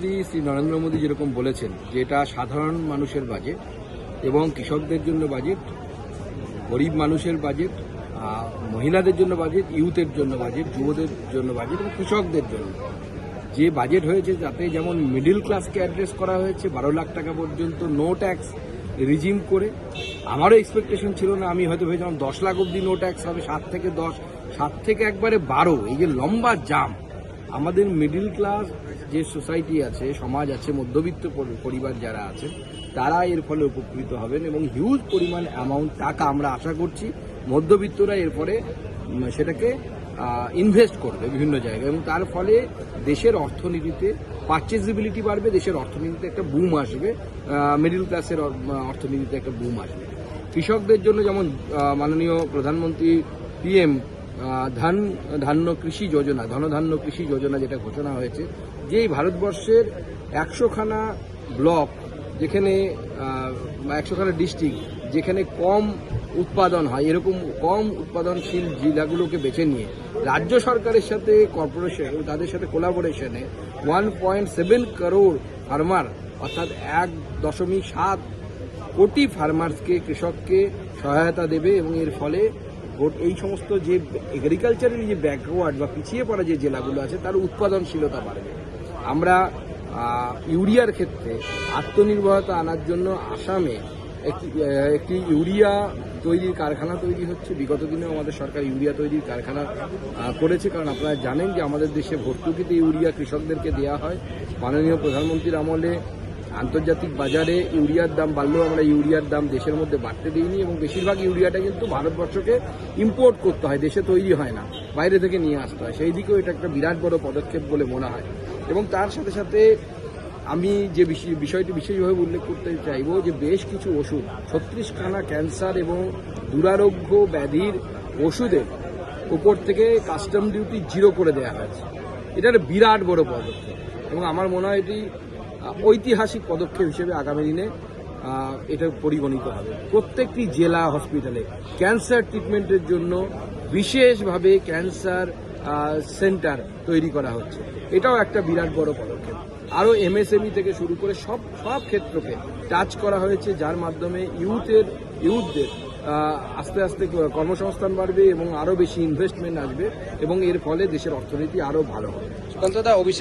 প্রধানমন্ত্রী শ্রী নরেন্দ্র মোদী যেরকম বলেছেন যে এটা সাধারণ মানুষের বাজেট এবং কৃষকদের জন্য বাজেট গরিব মানুষের বাজেট মহিলাদের জন্য বাজেট ইউথের জন্য বাজেট যুবদের জন্য বাজেট এবং কৃষকদের জন্য। যে বাজেট হয়েছে তাতে যেমন মিডিল ক্লাসকে অ্যাড্রেস করা হয়েছে, বারো লাখ টাকা পর্যন্ত নো ট্যাক্স রিজিম করে, আমারও এক্সপেকটেশন ছিল না, আমি হয়তো ভেবেছিলাম দশ লাখ অবধি নো ট্যাক্স হবে, সাত থেকে দশ, সাত থেকে একবারে বারো, এই যে লম্বা জাম আমাদের মিডিল ক্লাস যে সোসাইটি আছে, সমাজ আছে, মধ্যবিত্ত পরিবার যারা আছে, তারা এর ফলে উপকৃত হবেন এবং হিউজ পরিমাণ অ্যামাউন্ট টাকা আমরা আশা করছি মধ্যবিত্তরা এরপরে সেটাকে ইনভেস্ট করবে বিভিন্ন জায়গায় এবং তার ফলে দেশের অর্থনীতিতে পারচেসিবিলিটি বাড়বে, দেশের অর্থনীতিতে একটা বুম আসবে মিডিল ক্লাসের অর্থনীতিতে একটা বুম আসবে। কৃষকদের জন্য যেমন মাননীয় প্রধানমন্ত্রী পিএম ধান, ধান্য কৃষি যোজনা, ধনধান্য কৃষি যোজনা যেটা ঘোষণা হয়েছে যে এই ভারতবর্ষের একশোখানা ব্লক যেখানে একশোখানা ডিস্ট্রিক্ট যেখানে কম উৎপাদন হয়, এরকম কম উৎপাদনশীল জেলাগুলোকে বেছে নিয়ে, রাজ্য সরকারের সাথে কর্পোরেশন তাদের সাথে কোলাবোরেশনে one point seven crore farmer অর্থাৎ এক দশমিক সাত কোটি ফার্মার্সকে কৃষককে সহায়তা দেবে এবং এর ফলে গোট এই সমস্ত যে এগ্রিকালচারের যে ব্যাকওয়ার্ড বা পিছিয়ে পড়া যে জেলাগুলো আছে, তার উৎপাদনশীলতা বাড়বে। আমরা ইউরিয়ার ক্ষেত্রে আত্মনির্ভরতা আনার জন্য আসামে একটি একটি ইউরিয়া তৈরির কারখানা তৈরি হচ্ছে। বিগত দিনে আমাদের সরকার ইউরিয়া তৈরির কারখানা করেছে। কারণ আপনারা জানেন যে আমাদের দেশে ভর্তুকিতে ইউরিয়া কৃষকদেরকে দেওয়া হয়। মাননীয় প্রধানমন্ত্রীর আমলে আন্তর্জাতিক বাজারে ইউরিয়ার দাম বাড়লেও আমরা ইউরিয়ার দাম দেশের মধ্যে বাড়তে দিইনি এবং বেশিরভাগ ইউরিয়াটা কিন্তু ভারতবর্ষকে ইম্পোর্ট করতে হয়, দেশে তৈরি হয় না, বাইরে থেকে নিয়ে আসতে হয়। সেই দিকেও এটা একটা বিরাট বড় পদক্ষেপ বলে মনে হয়। এবং তার সাথে সাথে আমি যে বিষয়- বিষয়টি বিশেষভাবে উল্লেখ করতে চাইব যে বেশ কিছু ওষুধ, ছত্রিশখানা ক্যান্সার এবং দুরারোগ্য ব্যাধির ওষুধের উপর থেকে কাস্টম ডিউটি জিরো করে দেওয়া হয়েছে। এটা একটা বিরাট বড় পদক্ষেপ। এবং আমার মনে হয় এটি ঐতিহাসিক পদক্ষেপ হিসেবে আগামী দিনে এটা পরিগণিত হবে। প্রত্যেকটি জেলা হসপিটালে ক্যান্সার ট্রিটমেন্টের জন্য বিশেষভাবে ক্যান্সার সেন্টার তৈরি করা হচ্ছে। এটাও একটা বিরাট বড় পদক্ষেপ। আরও এমএসএমই থেকে শুরু করে সব সব ক্ষেত্রকে টাচ করা হয়েছে, যার মাধ্যমে ইউথের, ইউথদের আস্তে আস্তে কর্মসংস্থান বাড়বে এবং আরও বেশি ইনভেস্টমেন্ট আসবে এবং এর ফলে দেশের অর্থনীতি আরও ভালো হবে। অভিষেক